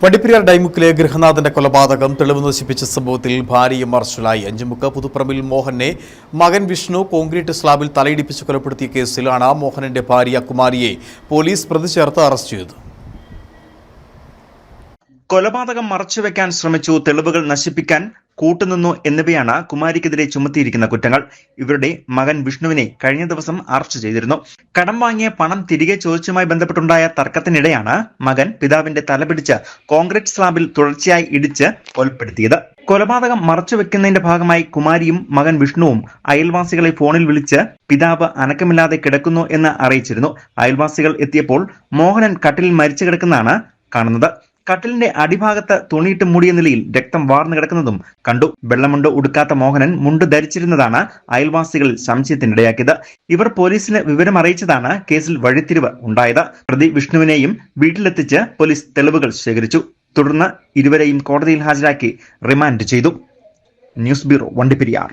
വണ്ടിപ്പെരിയാർ ഡൈമുക്കിലെ ഗൃഹനാഥന്റെ കൊലപാതകം തെളിവ് നശിപ്പിച്ച സംഭവത്തിൽ ഭാര്യയും അറസ്റ്റിലായി. അഞ്ചുമുക്ക് പുതുപ്പറമ്പിൽ മോഹനെ മകൻ വിഷ്ണു കോൺക്രീറ്റ് സ്ലാബിൽ തലയിടിപ്പിച്ച് കൊലപ്പെടുത്തിയ കേസിലാണ് മോഹനന്റെ ഭാര്യ കുമാരിയെ പോലീസ് പ്രതി ചേർത്ത് അറസ്റ്റ് ചെയ്തത്. കൊലപാതകം മറച്ചുവെക്കാൻ ശ്രമിച്ചു തെളിവുകൾ നശിപ്പിക്കാൻ കൂട്ടുനിന്നു എന്നിവയാണ് കുമാരിക്കെതിരെ ചുമത്തിയിരിക്കുന്ന കുറ്റങ്ങൾ. ഇവരുടെ മകൻ വിഷ്ണുവിനെ കഴിഞ്ഞ ദിവസം അറസ്റ്റ് ചെയ്തിരുന്നു. കടം വാങ്ങിയ പണം തിരികെ ചോദിച്ചുമായി ബന്ധപ്പെട്ടുണ്ടായ തർക്കത്തിനിടെയാണ് മകൻ പിതാവിന്റെ തലപിടിച്ച് കോൺക്രീറ്റ് സ്ലാബിൽ തുടർച്ചയായി ഇടിച്ച് കൊലപ്പെടുത്തിയത്. കൊലപാതകം മറച്ചുവെക്കുന്നതിന്റെ ഭാഗമായി കുമാരിയും മകൻ വിഷ്ണുവും അയൽവാസികളെ ഫോണിൽ വിളിച്ച് പിതാവ് അനക്കമില്ലാതെ കിടക്കുന്നു എന്ന് അറിയിച്ചിരുന്നു. അയൽവാസികൾ എത്തിയപ്പോൾ മോഹനൻ കട്ടിലിൽ മരിച്ചു കിടക്കുന്നതാണ് കാണുന്നത്. കട്ടിലിന്റെ അടിഭാഗത്ത് തുണിയിട്ട് മൂടിയ നിലയിൽ രക്തം വാർന്നു കിടക്കുന്നതും കണ്ടു. വെള്ളമുണ്ട് ഉടുക്കാത്ത മോഹനൻ മുണ്ട് ധരിച്ചിരുന്നതാണ് അയൽവാസികൾ സംശയത്തിനിടയാക്കിയത്. ഇവർ പോലീസിന് വിവരം അറിയിച്ചതാണ് കേസിൽ വഴിത്തിരിവ് ഉണ്ടായത്. പ്രതി വിഷ്ണുവിനെയും വീട്ടിലെത്തിച്ച് പോലീസ് തെളിവുകൾ ശേഖരിച്ചു. തുടർന്ന് ഇരുവരെയും കോടതിയിൽ ഹാജരാക്കി റിമാൻഡ് ചെയ്തു. News bureau Vandiperiyar.